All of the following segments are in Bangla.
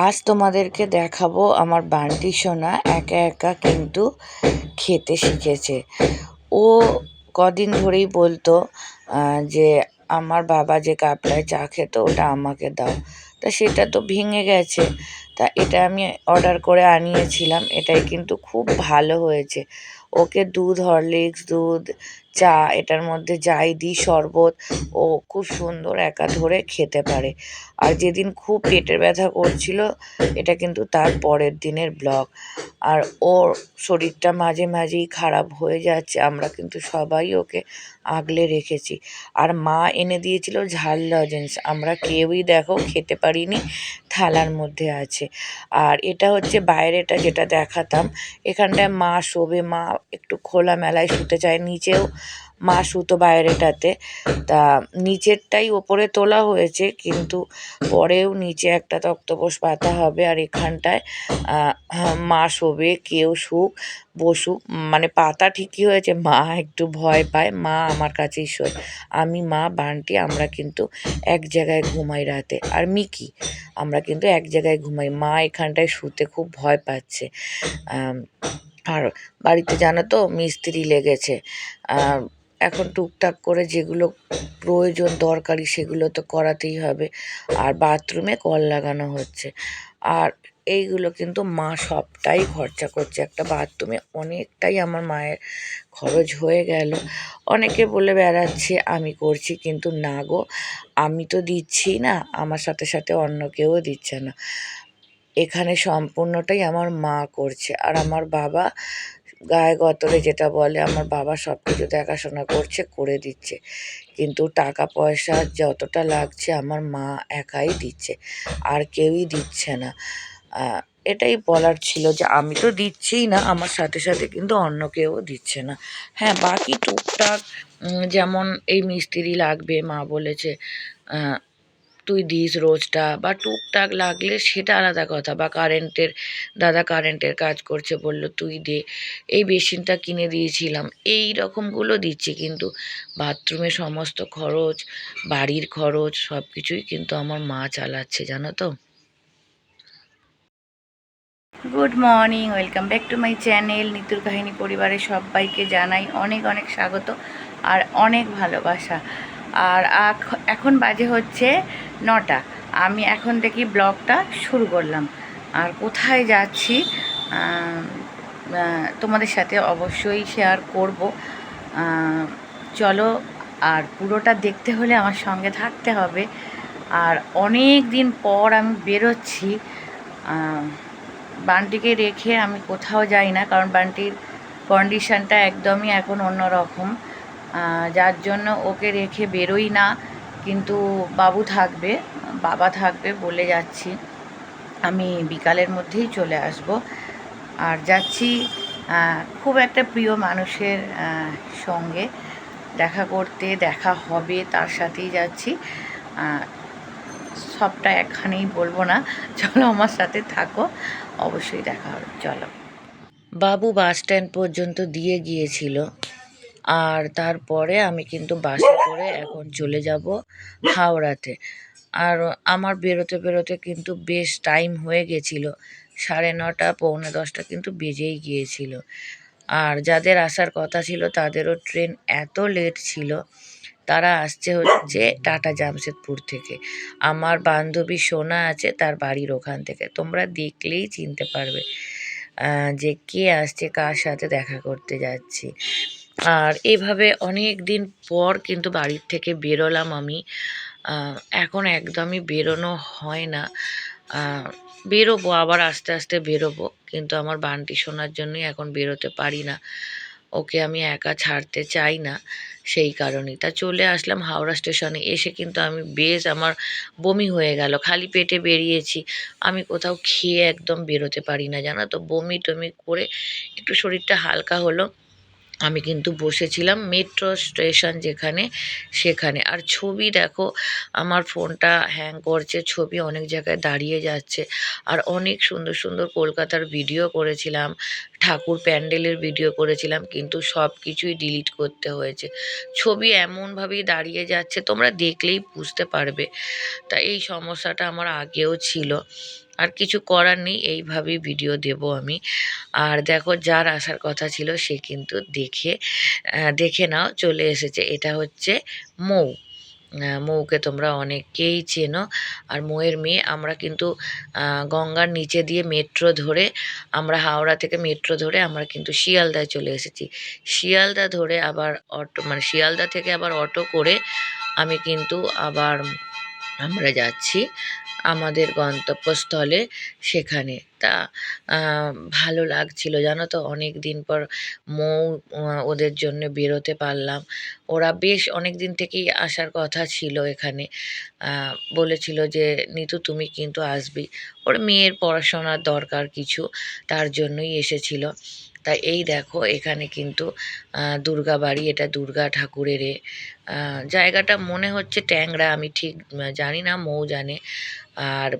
আজ তোমাদেরকে দেখাবো আমার বান্টি সোনা একা একা কিন্তু খেতে শিখেছে। ও কদিন ধরেই বলতো যে আমার বাবা যে কাপড়ায় চা খেত ওটা আমাকে দাও। তা সেটা তো ভেঙে গেছে। তা এটা আমি অর্ডার করে আনিয়েছিলাম, এটাই কিন্তু খুব ভালো হয়েছে। ওকে দুধ হরলিক্স দুধ চা, এটার মধ্যে যাই দিই শরবত, ও খুব সুন্দর একা ধরে খেতে পারে। আর যেদিন খুব পেটের ব্যথা করছিল, এটা কিন্তু তার পরের দিনের ব্লগ। আর ওর শরীরটা মাঝে মাঝেই খারাপ হয়ে যাচ্ছে, আমরা কিন্তু সবাই ওকে আগলে রেখেছি। আর মা এনে দিয়েছিল ঝাল লজেন্স, আমরা কেউই দেখো খেতে পারিনি, থালার মধ্যে আছে। আর এটা হচ্ছে বাইরেটা যেটা দেখাতাম, এখানটায় মা শোবে, মা একটু খোলামেলায় শুতে চায়, নিচেও মা শুতো বাইরেটাতে। তা নিচেরটাই ওপরে তোলা হয়েছে, কিন্তু পরেও নিচে একটা তক্তপোষ পাতা হবে আর এখানটায় মা শোবে, কেউ শুক, বসুক মানে পাতা ঠিকই হয়েছে, মা একটু ভয় পায়, মা আমার কাছেই শোয়। আমি, মা, বান্টি, আমরা কিন্তু এক জায়গায় ঘুমাই রাতে। আর মিকি, আমরা কিন্তু এক জায়গায় ঘুমাই, মা এখানটায় শুতে খুব ভয় পাচ্ছে। আর বাড়িতে জানো তো, মিস্ত্রি লেগেছে। এখন টুকটাক করে যেগুলো প্রয়োজন দরকারি সেগুলো তো করাতেই হবে। আর বাথরুমে কল লাগানো হচ্ছে। আর এইগুলো কিন্তু মা সবটাই খরচা করছে। একটা বাথরুমে অনেকটাই আমার মায়ের খরচ হয়ে গেল। অনেকে বলে, বেড়াচ্ছে, আমি করছি। কিন্তু না গো, আমি তো দিচ্ছি না। আমার সাথে সাথে অন্য কেউ দিচ্ছে না। এখানে সম্পূর্ণটাই আমার মা করছে। আর আমার বাবা গায়ে গতরে যেটা বলে, আমার বাবা সব কিছু দেখাশোনা করছে, করে দিচ্ছে। কিন্তু টাকা পয়সা যতটা লাগছে আমার মা একাই দিচ্ছে, আর কেউই দিচ্ছে না। এটাই বলার ছিল যে আমি তো দিচ্ছিই না, আমার সাথে সাথে কিন্তু অন্য কেউ দিচ্ছে না। হ্যাঁ বাকি টুকটাক যেমন এই মিস্ত্রি লাগবে, মা বলেছে তুই দিস রোজটা বা টুকটাক লাগলে সেটা আলাদা কথা বা কারেন্টের, দাদা কারেন্টের কাজ করছে বলল তুই দে। এই বেসিনটা কিনে দিয়েছিলাম, এই রকমগুলো দিচ্ছি কিন্তু বাথরুমের সমস্ত খরচ, বাড়ির খরচ সব কিছুই কিন্তু আমার মা চালাচ্ছে, জানো তো। Good morning, welcome back to my channel, নিতুর কাহিনী পরিবারের সবাইকে জানাই অনেক অনেক স্বাগত আর অনেক ভালোবাসা। আর এখন বাজে হচ্ছে নটা। আমি এখন থেকে ব্লগটা শুরু করলাম। আর কোথায় যাচ্ছি তোমাদের সাথে অবশ্যই শেয়ার করব। চলো আর পুরোটা দেখতে হলে আমার সঙ্গে থাকতে হবে। আর অনেক দিন পর আমি বেরোচ্ছি বান্টিকে রেখে আমি কোথাও যাই না কারণ বান্টির কন্ডিশনটা একদমই এখন অন্যরকম। আহ, যার জন্য ওকে রেখে বেরোই না। কিন্তু বাবু থাকবে, বাবা থাকবে বলে যাচ্ছি। আমি বিকালের মধ্যেই চলে আসব। আর যাচ্ছি খুব একটা প্রিয় মানুষের সঙ্গে। দেখা করতে, দেখা হবে, তার সাথেই যাচ্ছি। সবটা একখানেই বলব না। চলো আমার সাথে থাকো। অবশ্যই দেখা হবে। চলো। বাবু বাস স্ট্যান্ড পর্যন্ত দিয়ে গিয়েছিল। আর তারপরে আমি কিন্তু বাসে করে এখন চলে যাব হাওড়াতে। আর আমার বেরোতে বেরোতে কিন্তু বেশ টাইম হয়ে গেছিল। সাড়ে নটা, পৌনে দশটা কিন্তু বেজেই গিয়েছিল। আর যাদের আসার কথা ছিল তাদেরও ট্রেন এত লেট ছিল, তারা আসছে হচ্ছে টাটা জামশেদপুর থেকে। আমার বান্ধবী সোনা আছে, তার বাড়ির ওখান থেকে। তোমরা দেখলেই চিনতে পারবে যে কে আসছে, কার সাথে দেখা করতে যাচ্ছি। আর এভাবে অনেক দিন পর কিন্তু বাড়ির থেকে বেরোলাম আমি। এখন একদমই বেরোনো হয় না। বেরোবো, আবার আস্তে আস্তে বেরোবো। কিন্তু আমার বান্টি শোনার জন্যই এখন বেরোতে পারি না। ওকে আমি একা ছাড়তে চাই না সেই কারণেই। তা চলে আসলাম হাওড়া স্টেশনে। এসে কিন্তু আমি বেশ আমার বমি হয়ে গেল। খালি পেটে বেরিয়েছি। আমি কোথাও খেয়ে একদম বেরোতে পারি না। জানো তো বমি টমি করে একটু শরীরটা হালকা হলো। আমি কিন্তু বসেছিলাম মেট্রো স্টেশন যেখানে, সেখানে। আর ছবি দেখো, আমার ফোনটা হ্যাং করছে, ছবি অনেক জায়গায় দাঁড়িয়ে যাচ্ছে। আর অনেক সুন্দর সুন্দর কলকাতার ভিডিও করেছিলাম, ঠাকুর প্যান্ডেলের ভিডিও করেছিলাম, কিন্তু সব কিছুই ডিলিট করতে হয়েছে। ছবি এমনভাবেই দাঁড়িয়ে যাচ্ছে, তোমরা দেখলেই বুঝতে পারবে। তা এই সমস্যাটা আমার আগেও ছিল। আর কিছু করার নেই, এইভাবেই ভিডিও দেব আমি। আর দেখো, যার আসার কথা ছিল সে কিন্তু দেখে দেখে নাও, চলে এসেছে। এটা হচ্ছে মৌ। মৌকে তোমরা অনেকেই চেনো। আর মৌয়ের মেয়ে, আমরা কিন্তু গঙ্গার নিচে দিয়ে মেট্রো ধরে, আমরা হাওড়া থেকে মেট্রো ধরে, আমরা কিন্তু শিয়ালদায় চলে এসেছি। শিয়ালদা ধরে আবার অটো মানে শিয়ালদা থেকে আবার অটো করে আমি কিন্তু আবার আমরা যাচ্ছি আমাদের গন্তব্যস্থলে সেখানে। আহ, ভালো লাগছিল। জানো তো? অনেক দিন পর মৌ ওদের জন্য বেরোতে পারলাম। ওরা বেশ অনেক দিন থেকেই আসার কথা ছিল এখানে। বলেছিল যে নিতু তুমি কিন্তু আসবি। ওর মেয়ের পড়াশোনার দরকার কিছু তার জন্যই এসেছিল। তা এই দেখো এখানে কিন্তু দুর্গা বাড়ি এটা দুর্গা ঠাকুরের। জায়গাটা মনে হচ্ছে ট্যাংরা আমি ঠিক জানি না মৌ জানে। আর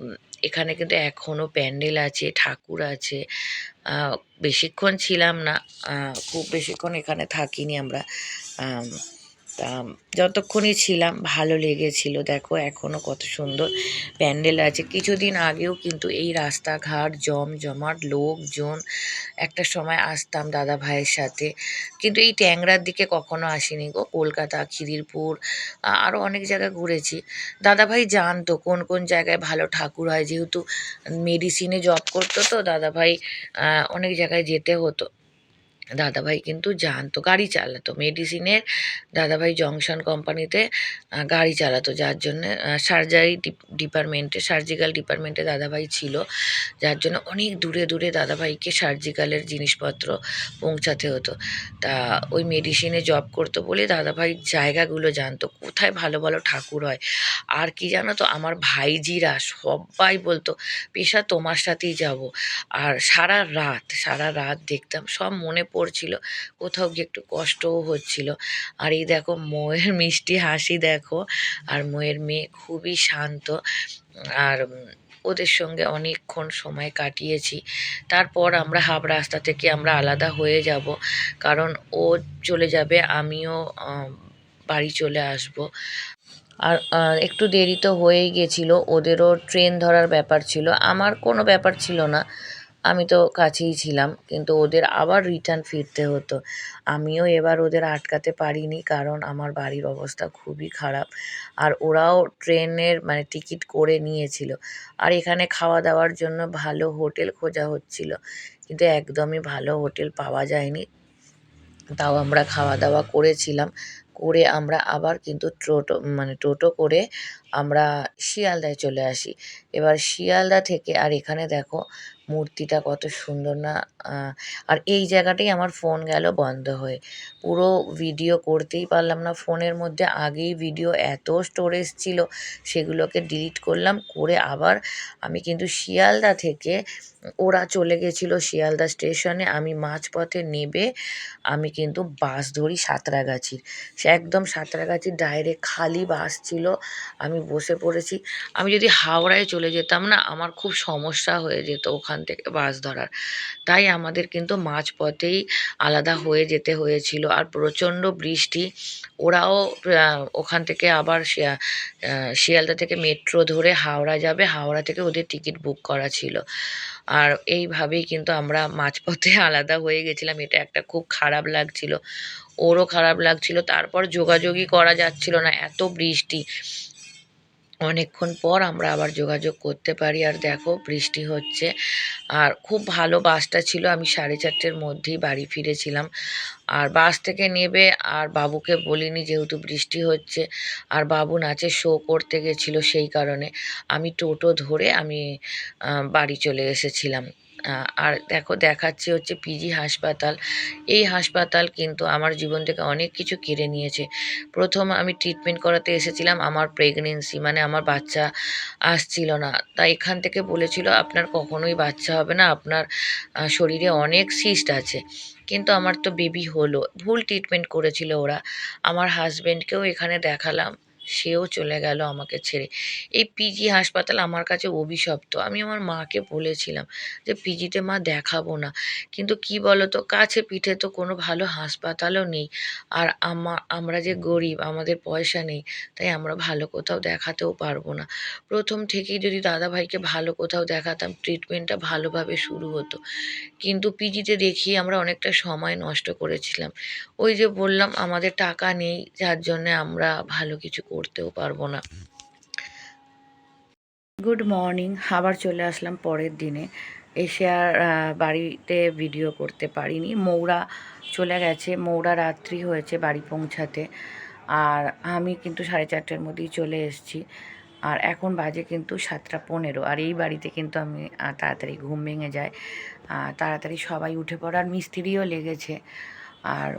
এখানে কিন্তু এখনও প্যান্ডেল আছে ঠাকুর আছে। বেশিক্ষণ ছিলাম না খুব বেশিক্ষণ এখানে থাকিনি আমরা। আম, তা যতক্ষণই ছিলাম ভালো লেগেছিল। দেখো এখনও কত সুন্দর প্যান্ডেল আছে। কিছুদিন আগেও কিন্তু এই রাস্তাঘাট জমজমাট লোকজন একটা সময় আসতাম দাদা ভাইয়ের সাথে। কিন্তু এই ট্যাংরার দিকে কখনো আসিনি গো। কলকাতা খিদিরপুর আরও অনেক জায়গায় ঘুরেছি। দাদাভাই জানতো কোন কোন জায়গায় ভালো ঠাকুর হয়। যেহেতু মেডিসিনে জব করতো তো দাদাভাই আহ, অনেক জায়গায় যেতে হতো। দাদাভাই কিন্তু জানতো গাড়ি চালাতো। মেডিসিনের দাদাভাই জংশন কোম্পানিতে গাড়ি চালাতো। যার জন্য সার্জারি ডিপার্টমেন্টে, সার্জিক্যাল ডিপার্টমেন্টে দাদাভাই ছিল। যার জন্য অনেক দূরে দূরে দাদাভাইকে সার্জিক্যালের জিনিসপত্র পৌঁছাতে হতো। তা ওই মেডিসিনে জব করতো বলে দাদাভাই জায়গাগুলো জানতো। কোথায় ভালো ভালো ঠাকুর হয়? আর কি জানো তো, আমার ভাইজিরা সবাই বলতো, পেশা তোমার সাথেই যাব। আর সারা রাত সারা রাত দেখতাম, সব মনে পড়ছিল কোথাও গিয়ে একটু কষ্টও হচ্ছিল। আর এই দেখো ময়ের মিষ্টি হাসি দেখো। আর ময়ের মেয়ে খুবই শান্ত। আর ওদের সঙ্গে অনেকক্ষণ সময় কাটিয়েছি। তারপর আমরা হাফ রাস্তা থেকে আমরা আলাদা হয়ে যাব। কারণ ও চলে যাবে, আমিও বাড়ি চলে আসব। আর একটু দেরি তো হয়েই গেছিল। ওদেরও ট্রেন ধরার ব্যাপার ছিল। আমার কোনো ব্যাপার ছিল না। আমি তো কাছেই ছিলাম, কিন্তু ওদের আবার রিটার্ন ফিরতে হতো। আমিও এবার ওদের আটকাতে পারিনি, কারণ আমার বাড়ির অবস্থা খুবই খারাপ। আর ওরাও ট্রেনের মানে টিকিট করে নিয়েছিল। আর এখানে খাওয়া দাওয়ার জন্য ভালো হোটেল খোঁজা হচ্ছিল, কিন্তু একদমই ভালো হোটেল পাওয়া যায়নি। তাও আমরা খাওয়া দাওয়া করেছিলাম, করে আমরা আবার কিন্তু টোটো মানে টোটো করে আমরা শিয়ালদায় চলে আসি। এবার শিয়ালদা থেকে, আর এখানে দেখো মূর্তিটা কত সুন্দর না আর এই জায়গাটাই আমার ফোন গেল বন্ধ হয়ে। পুরো ভিডিও করতেই পারলাম না। ফোনের মধ্যে আগেই ভিডিও এত স্টোরেজ ছিল, সেগুলোকে ডিলিট করলাম, করে আবার আমি কিন্তু শিয়ালদা থেকে ওরা চলে গেছিল শিয়ালদা স্টেশনে। আমি মাঝপথে নেবে, আমি কিন্তু বাস ধরি সাঁতরাগাছির। সে একদম সাঁতরাগাছির ডাইরেক্ট খালি বাস ছিল, আমি বসে পড়েছি। আমি যদি হাওড়ায় চলে যেতাম না, আমার খুব সমস্যা হয়ে যেত ওখান থেকে বাস ধরার। তাই আমাদের কিন্তু মাঝপথেই আলাদা হয়ে যেতে হয়েছিল আর প্রচণ্ড বৃষ্টি। ওরাও ওখান থেকে আবার শিয়ালদা থেকে মেট্রো ধরে হাওড়া যাবে। হাওড়া থেকে ওদের টিকিট বুক করা ছিল। আর এইভাবেই কিন্তু আমরা মাঝপথে আলাদা হয়ে গেছিলাম। এটা একটা খুব খারাপ লাগছিল। ওরও খারাপ লাগছিল। তারপর যোগাযোগই করা যাচ্ছিল না। এত বৃষ্টি। অনেকক্ষণ পর আমরা আবার যোগাযোগ করতে পারি। আর দেখো, বৃষ্টি হচ্ছে। আর খুব ভালো বাসটা ছিল। আমি সাড়ে চারটের মধ্যেই বাড়ি ফিরেছিলাম। আর বাস থেকে নেবে, আর বাবুকে বলিনি যেহেতু বৃষ্টি হচ্ছে। আর বাবু নাচে শো করতে গেছিল সেই কারণে। আমি টোটো ধরে আমি বাড়ি চলে এসেছিলাম। আর দেখো দেখাচ্ছে হচ্ছে পিজি হাসপাতাল। এই হাসপাতাল কিন্তু আমার জীবন থেকে অনেক কিছু কেড়ে নিয়েছে। প্রথম আমি ট্রিটমেন্ট করাতে এসেছিলাম আমার প্রেগনেন্সি মানে আমার বাচ্চা আসছিল না। তাই এখান থেকে বলেছিল, আপনার কখনোই বাচ্চা হবে না, আপনার শরীরে অনেক সিস্ট আছে। কিন্তু আমার তো বেবি হলো। ভুল ট্রিটমেন্ট করেছিল ওরা। আমার হাজবেন্ডকেও এখানে দেখালাম। সেও চলে গেল আমাকে ছেড়ে। এই পিজি হাসপাতাল আমার কাছে অভিশপ্ত। আমি আমার মাকে বলেছিলাম যে পিজিতে মা দেখাবো না। কিন্তু কি বলো তো কাছে পিঠে তো কোনো ভালো হাসপাতালও নেই। আর আমা, আমরা যে গরিব, আমাদের পয়সা নেই, তাই আমরা ভালো কোথাও দেখাতেও পারব না। প্রথম থেকেই যদি দাদাভাইকে ভালো কোথাও দেখাতাম ট্রিটমেন্টটা ভালোভাবে শুরু হতো। কিন্তু পিজিতে দেখিয়ে আমরা অনেকটা সময় নষ্ট করেছিলাম। ওই যে বললাম, আমাদের টাকা নেই, যার জন্যে আমরা ভালো কিছু করতেও পারব না। গুড মর্নিং আবার চলে আসলাম পরের দিনে। এসে আর বাড়িতে ভিডিও করতে পারিনি। মৌরা চলে গেছে, মৌরা রাত্রি হয়েছে বাড়ি পৌঁছাতে। আর আমি কিন্তু সাড়ে চারটের মধ্যেই চলে এসেছি। আর এখন বাজে কিন্তু সাতটা পনেরো। আর এই বাড়িতে কিন্তু আমি তাড়াতাড়ি ঘুম ভেঙে যায় তাড়াতাড়ি সবাই উঠে পড়ার মিস্ত্রিও লেগেছে। আর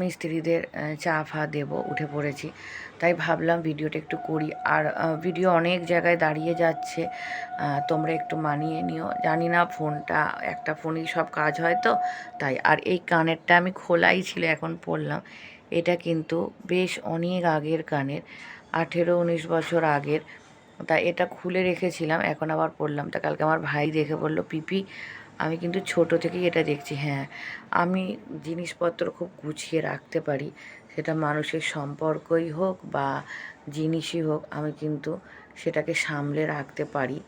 মিস্ত্রিদের চা ফা দেবো, উঠে পড়েছি। তাই ভাবলাম ভিডিওটা একটু করি। আর ভিডিও অনেক জায়গায় দাঁড়িয়ে যাচ্ছে। তোমরা একটু মানিয়ে নিও। জানি না ফোনটা, একটা ফোনেই সব কাজ হয় তো, তাই। আর এই কানেরটা আমি খোলাই ছিল, এখন পরলাম এটা কিন্তু বেশ অনেক আগের কানের, আঠেরো, উনিশ বছর আগের। তা এটা খুলে রেখেছিলাম, এখন আবার পড়লাম। তা কালকে আমার ভাই দেখে বলল, পিপি আমি কিন্তু ছোট থেকেই এটা দেখছি হ্যাঁ। আমি জিনিসপত্র খুব গুছিয়ে রাখতে পারি, সেটা মানুষের সম্পর্কই হোক বা জিনিসই হোক, আমি কিন্তু সেটাকে সামলে রাখতে পারি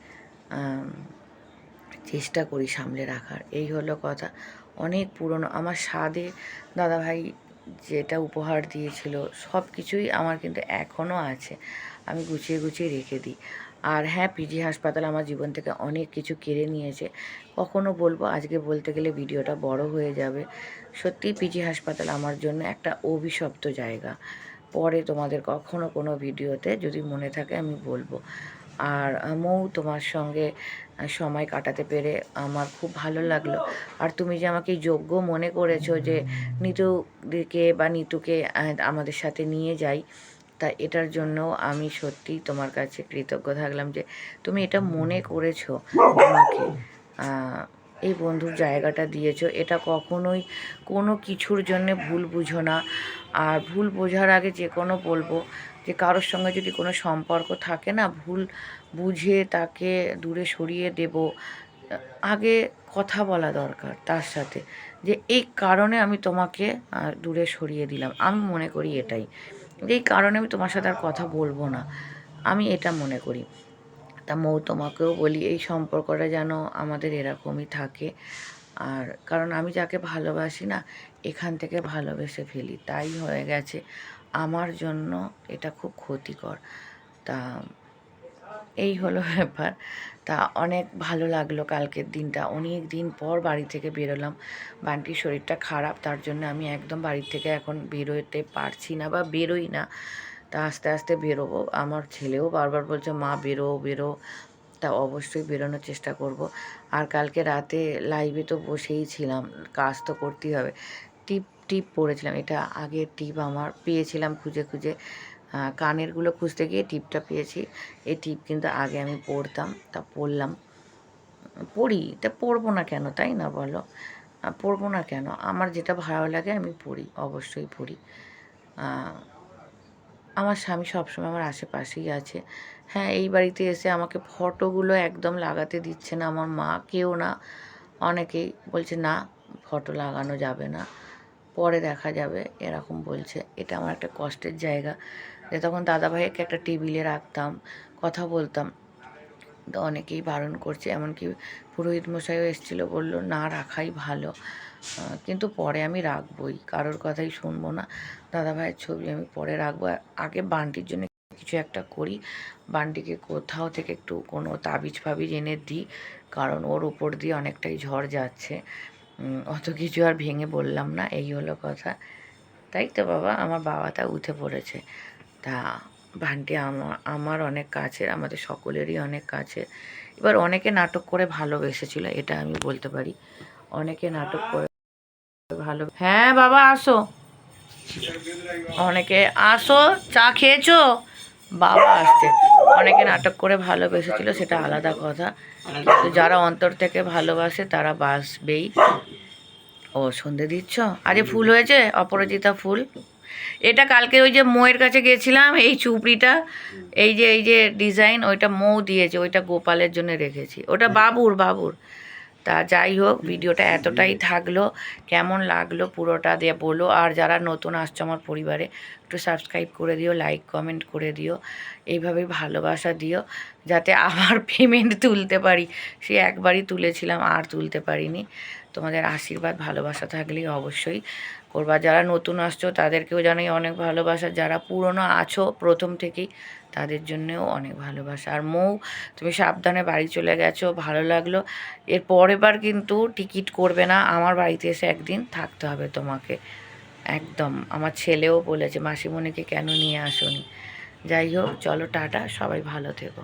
চেষ্টা করি সামলে রাখার। এই হলো কথা। অনেক পুরনো, আমার স্বাদে দাদাভাই যেটা উপহার দিয়েছিল সব কিছুই আমার কিন্তু এখনও আছে, আমি গুছিয়ে গুছিয়ে রেখে দিই। আর হ্যাঁ পিজি হাসপাতাল আমার জীবন থেকে অনেক কিছু কেড়ে নিয়েছে। কখনো বলব, আজকে বলতে গেলে ভিডিওটা বড় হয়ে যাবে। সত্যিই পিজি হাসপাতাল আমার জন্য একটা অভিশপ্ত জায়গা। পরে তোমাদের কখনো কোনো ভিডিওতে যদি মনে থাকে আমি বলব। আর মৌ তোমার সঙ্গে সময় কাটাতে পেরে আমার খুব ভালো লাগল। আর তুমি যে আমাকে যোগ্য মনে করেছ যে নিতুকে বা নিতুকে আমাদের সাথে নিয়ে যাই তা এটার জন্য আমি সত্যিই তোমার কাছে কৃতজ্ঞ থাকলাম যে তুমি এটা মনে করেছ আমাকে। এই বন্ধুর জায়গাটা দিয়েছ। এটা কখনোই কোনো কিছুর জন্য ভুল বুঝো না। আর ভুল বোঝার আগে যে কোনো বলব যে কারোর সঙ্গে যদি কোনো সম্পর্ক থাকে না, ভুল বুঝে তাকে দূরে সরিয়ে দেব। আগে কথা বলা দরকার তার সাথে। যে এই কারণে আমি তোমাকে দূরে সরিয়ে দিলাম। আমি মনে করি এটাই। এই কারণে আমি তোমার সাথে আর কথা বলব না। আমি এটা মনে করি। তা মৌ তোমাকেও বলি, এই সম্পর্কটা যেন আমাদের এরকমই থাকে। আর কারণ আমি যাকে ভালোবাসি না, এখান থেকে ভালোবেসে ফেলি। তাই হয়ে গেছে। আমার জন্য এটা খুব ক্ষতিকর। তা এই হলো ব্যাপার। তা অনেক ভালো লাগল কালকের দিনটা। অনেক দিন পর বাড়ি থেকে বেরোলাম। বান্টির শরীরটা খারাপ, তার জন্য আমি একদম বাড়ি থেকে এখন বেরোতে পারছি না বা বেরোই না। তা আস্তে আস্তে বেরোবো। আমার ছেলেও বারবার বলছে, মা, বেরো বেরো। তা অবশ্যই বেরোনোর চেষ্টা করব। আর কালকে রাতে লাইভে তো বসেই ছিলাম। কাজ তো করতেই হবে। টিপ টিপ পড়েছিলাম। এটা আগের টিপ আমার। পেয়েছিলাম খুঁজে খুঁজে। কানেরগুলো খুঁজতে গিয়ে টিপটা পেয়েছি। এই টিপ কিন্তু আগে আমি পড়তাম, তা পড়লাম। পড়ি, তা পড়ব না কেন, তাই না বলো? পড়ব না কেন? আমার যেটা ভালো লাগে আমি পড়ি, অবশ্যই পড়ি। আমার স্বামী সবসময় আমার আশেপাশেই আছে। হ্যাঁ এই বাড়িতে এসে আমাকে ফটোগুলো একদম লাগাতে দিচ্ছে না, আমার মা কেউ না। অনেকেই বলছে, না, ফটো লাগানো যাবে না, পরে দেখা যাবে। এরকম বলছে। এটা আমার একটা কষ্টের জায়গা। যে তখন দাদাভাইকে একটা টেবিলে রাখতাম, কথা বলতাম। তো অনেকেই বারণ করছে, এমনকি পুরোহিত মশাইও এসেছিল, বলল, না, রাখাই ভালো। কিন্তু পরে আমি রাখবই, কারোর কথাই শুনব না। দাদাভাইয়ের ছবি আমি পরে রাখব। আগে বান্টির জন্য কিছু একটা করি। বান্টিকে কোথাও থেকে একটু কোনো তাবিজ ফাবিজ এনে দিই, কারণ ওর উপর দিয়ে অনেকটাই ঝড় যাচ্ছে। অত কিছু আর ভেঙে বললাম না, এই হলো কথা। তাই তো বাবা, আমার বাবাটা উঠে পড়েছে। তা ভান্টি আমার আমার অনেক কাছের, আমাদের সকলেরই অনেক কাছের। এবার অনেকে নাটক করে ভালোবেসেছিল, এটা আমি বলতে পারি। অনেকে নাটক করে ভালো হ্যাঁ বাবা আসো। অনেকে আসো, চা খেয়েছো? বাবা আসছে। অনেকে নাটক করে ভালোবেসেছিল, সেটা আলাদা কথা। কিন্তু যারা অন্তর থেকে ভালোবাসে, তারা বাসবেই। ও সন্ধে দিচ্ছ? আরে ফুল হয়েছে? অপরাজিতা ফুল? এটা কালকে ওই যে মৌয়ের কাছে গেছিলাম এই চুপড়িটা এই যে এই যে ডিজাইন ওইটা মৌ দিয়েছে ওইটা গোপালের জন্য রেখেছি। ওটা বাবুর বাবুর। তা যাই হোক ভিডিওটা এতটাই থাকল কেমন লাগল পুরোটা দিয়ে বলো আর যারা নতুন আসছো আমার পরিবারে একটু সাবস্ক্রাইব করে দিও লাইক কমেন্ট করে দিও এইভাবে ভালোবাসা দিও যাতে আবার পেমেন্ট তুলতে পারি। সে একবারই তুলেছিলাম আর তুলতে পারিনি। তোমাদের আশীর্বাদ ভালোবাসা থাকলেই অবশ্যই। করবা যারা নতুন আসছো, তাদেরকেও জানাই অনেক ভালোবাসা। যারা পুরনো আছো প্রথম থেকেই, তাদের জন্যেও অনেক ভালোবাসা। আর মৌ, তুমি সাবধানে বাড়ি চলে গেছো, ভালো লাগল। এর পরের বার কিন্তু টিকিট করবে না, আমার বাড়িতে এসে একদিন থাকতে হবে তোমাকে। একদম, আমার ছেলেও বলেছে, মাসিমণিকে কেন নিয়ে আসোনি? যাই হোক, চলো, টাটা, সবাই ভালো থেকো।